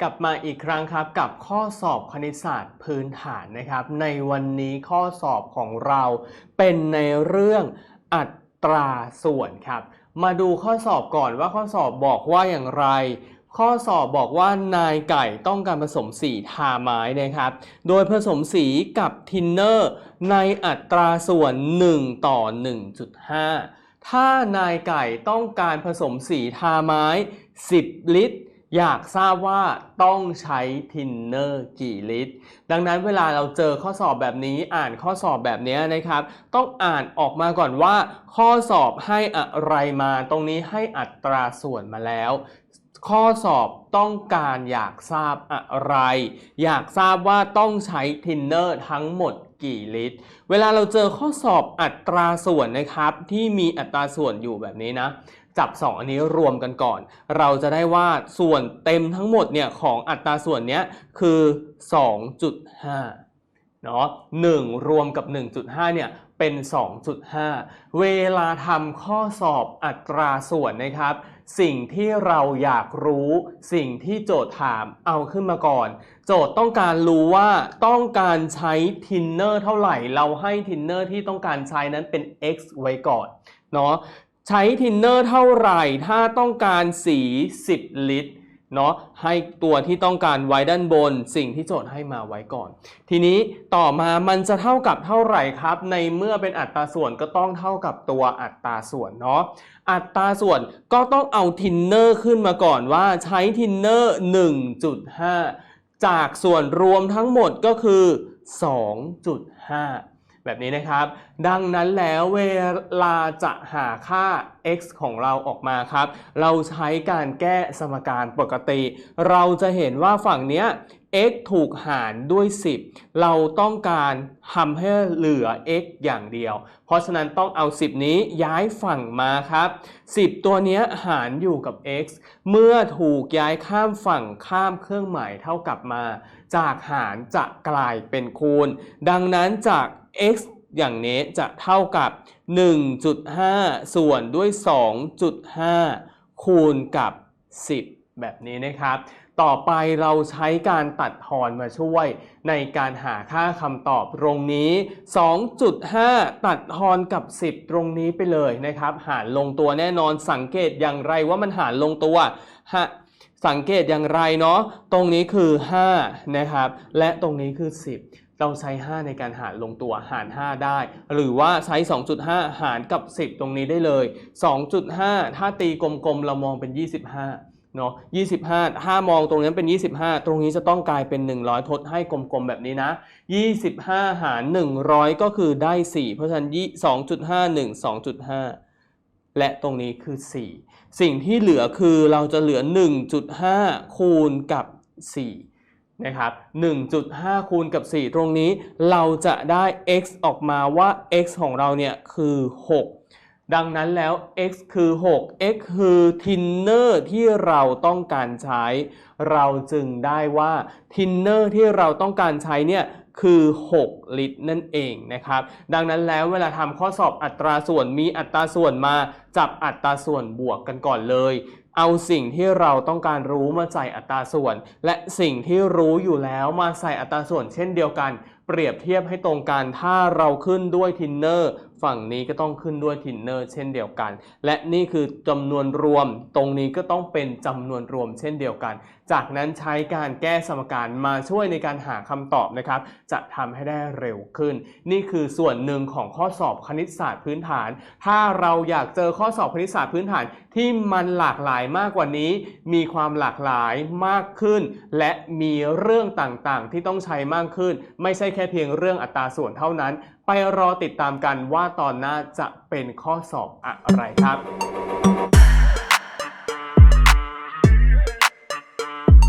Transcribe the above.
กลับมาอีกครั้งครับกับข้อสอบคณิตศาสตร์พื้นฐานนะครับ ในวันนี้ข้อสอบของเราเป็นในเรื่องอัตราส่วนครับ มาดูข้อสอบก่อนว่าข้อสอบบอกว่าอย่างไร ข้อสอบบอกว่านายไก่ต้องการผสมสีทาไม้นะครับ โดยผสมสีกับทินเนอร์ในอัตราส่วน 1 ต่อ 1.5 ถ้านายไก่ต้องการผสมสีทาไม้ 10 ลิตร อยากทราบว่าต้องใช้ทินเนอร์กี่ลิตร ดังนั้นเวลาเราเจอข้อสอบแบบนี้อ่านข้อสอบแบบนี้นะครับ ต้องอ่านออกมาก่อนว่า ข้อสอบให้อะไรมา ตรงนี้ให้อัตราส่วนมาแล้ว ข้อสอบต้องการอยากทราบอะไร อยากทราบว่าต้องใช้ทินเนอร์ทั้งหมดกี่ลิตร เวลาเราเจอข้อสอบอัตราส่วนนะครับ ที่มีอัตราส่วนอยู่แบบนี้นะ จับ 2 อันนี้รวมกันก่อน เราจะได้ว่าส่วนเต็มทั้งหมดเนี่ยของอัตราส่วนเนี้ยคือ 2.5เนาะ1รวมกับ 1.5 เนี่ยเป็น 2.5 เวลาทำข้อสอบอัตราส่วนนะครับ สิ่งที่เราอยากรู้ สิ่งที่โจทย์ถามเอาขึ้นมาก่อน โจทย์ต้องการรู้ว่าต้องการใช้ทินเนอร์เท่าไหร่ เราให้ทินเนอร์ที่ต้องการใช้นั้นเป็น x ไว้ก่อนเนาะ ใช้ทินเนอร์เท่าไหร่ ถ้าต้องการสี 10 ลิตรเนาะให้ตัวที่ต้องการไว้ด้านบนสิ่งที่โจทย์ให้มาไว้ก่อน ทีนี้ต่อมามันจะเท่ากับเท่าไหร่ครับ ในเมื่อเป็นอัตราส่วนก็ต้องเท่ากับตัวอัตราส่วนเนาะอัตราส่วนก็ต้องเอาทินเนอร์ขึ้นมาก่อนว่าใช้ทินเนอร์ 1.5 จากส่วนรวมทั้งหมดก็คือ 2.5 แบบนี้นะครับ ดังนั้นแล้วเวลาจะหาค่า x ของเราออกมาครับ เราใช้การแก้สมการปกติ เราจะเห็นว่าฝั่งเนี้ย x ถูกหารด้วย 10 เราต้องการทำให้เหลือ x อย่างเดียว เพราะฉะนั้นต้องเอา 10 นี้ย้ายฝั่งมาครับ 10 ตัวเนี้ยหารอยู่กับ x เมื่อถูกย้ายข้ามฝั่งข้ามเครื่องหมายเท่ากับมา จากหารจะกลายเป็นคูณ ดังนั้นจาก x อย่างนี้จะเท่ากับ 1.5 ส่วนด้วย 2.5 คูณกับ 10 แบบนี้นะครับ ต่อไปเราใช้การตัดทอนมาช่วย ในการหาค่าคำตอบตรงนี้ 2.5 ตัดทอนกับ 10 ตรงนี้ไปเลยนะครับ หารลงตัวแน่นอนสังเกตอย่างไรว่ามันหารลงตัวฮะสังเกตอย่างไรเนาะ ตรงนี้คือ 5 นะครับ และตรงนี้คือ 10 เราใช้ 5 ในการหารลงตัวหาร 5 ได้ หรือว่าใช้ 2.5 หารกับ 10 ตรงนี้ได้เลย 2.5 ถ้าตีกลมๆ เรามองเป็น 25 เนาะ 25 ถ้ามองตรงนั้นเป็น 25 ตรงนี้จะต้องกลายเป็น 100 ทดให้กลมๆ แบบนี้นะ 25 หาร 100 ก็คือได้ 4 เพราะฉะนั้น 2.5 1 2.5 และตรงนี้คือ 4 สิ่งที่เหลือคือเราจะเหลือ 1.5 คูณกับ 4 นะครับ1.5 คูณกับ 4 ตรงนี้เราจะได้ x ออกมาว่า x ของเราเนี่ยคือ 6 ดังนั้นแล้ว x คือ 6 x คือทินเนอร์ที่เราต้องการใช้ เราจึงได้ว่าทินเนอร์ที่เราต้องการใช้เนี่ย คือ 6 ลิตรนั่นเองนะครับ ดังนั้นแล้วเวลาทำข้อสอบอัตราส่วนมีอัตราส่วนมาจับอัตราส่วนบวกกันก่อนเลย เอาสิ่งที่เราต้องการรู้มาใส่อัตราส่วน และสิ่งที่รู้อยู่แล้วมาใส่อัตราส่วนเช่นเดียวกัน เปรียบเทียบให้ตรงกันถ้าเราขึ้นด้วยทินเนอร์ฝั่งนี้ก็ต้องขึ้นด้วยทินเนอร์เช่นเดียวกัน และนี่คือจำนวนรวม ตรงนี้ก็ต้องเป็นจำนวนรวมเช่นเดียวกัน จากนั้นใช้การแก้สมการมาช่วยในการหาคำตอบนะครับจะทำให้ได้เร็วขึ้น นี่คือส่วนหนึ่งของข้อสอบคณิตศาสตร์พื้นฐาน ถ้าเราอยากเจอข้อสอบคณิตศาสตร์พื้นฐานที่มันหลากหลายมากกว่านี้ มีความหลากหลายมากขึ้น และมีเรื่องต่างๆ ที่ต้องใช้มากขึ้น ไม่ใช่แค่เพียงเรื่องอัตราส่วนเท่านั้น ไปรอติดตามกันว่าตอนหน้าจะเป็นข้อสอบอะไรครับ